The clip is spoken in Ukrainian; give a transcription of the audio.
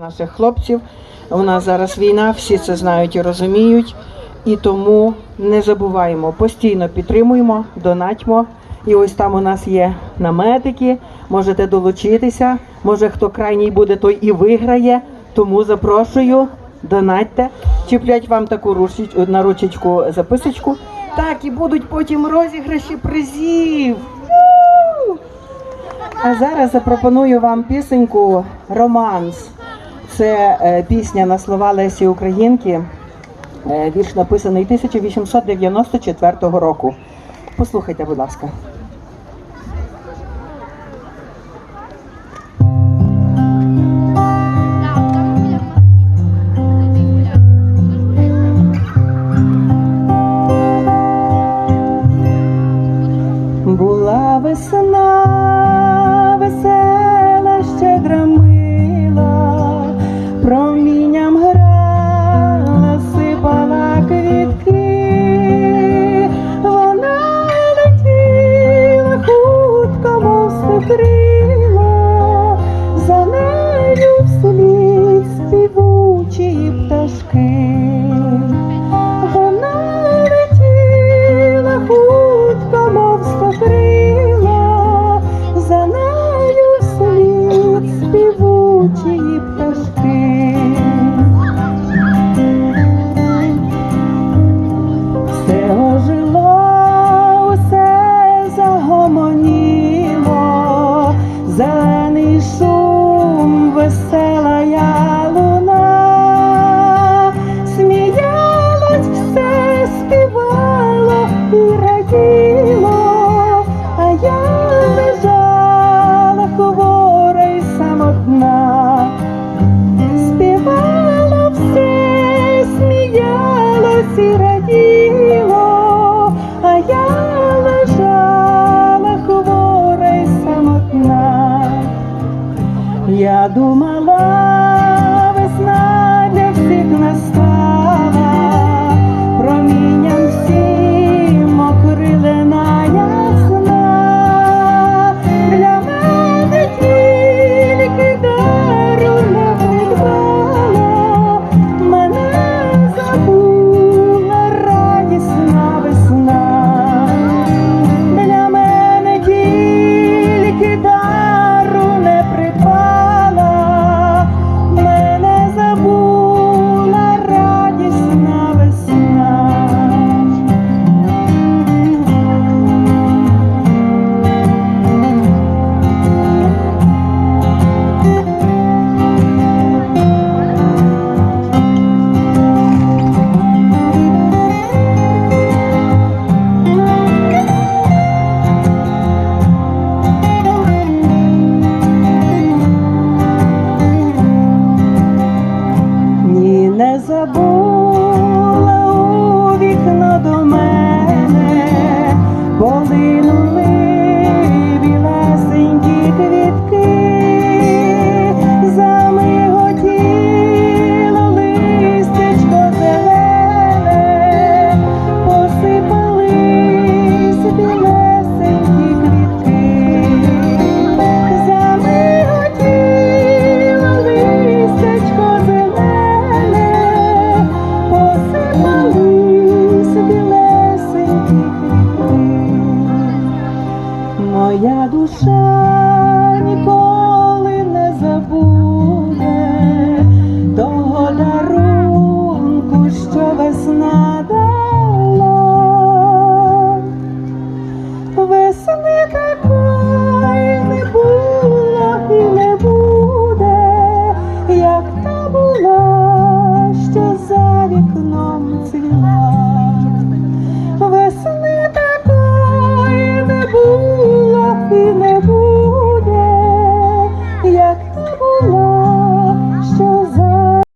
наших хлопців. У нас зараз війна, всі це знають і розуміють. І тому не забуваємо, постійно підтримуємо, донатьмо. І ось там у нас є наметики, можете долучитися. Може, хто крайній буде, той і виграє. Тому запрошую, донатьте. Чіплять вам таку ручечку, на ручечку записочку. Так, і будуть потім розіграші призів. А зараз запропоную вам пісеньку Романс. Це е, пісня на слова Лесі Українки. Е, вірш написаний 1894 року. Послухайте, будь ласка. Співучі пташки. Вона летіла хутко, мов стоприла, за нею слід співучі пташки. Все ожило, усе загомоніло, зелений раділо, а я лежала хвора й самотна. Я думала, away.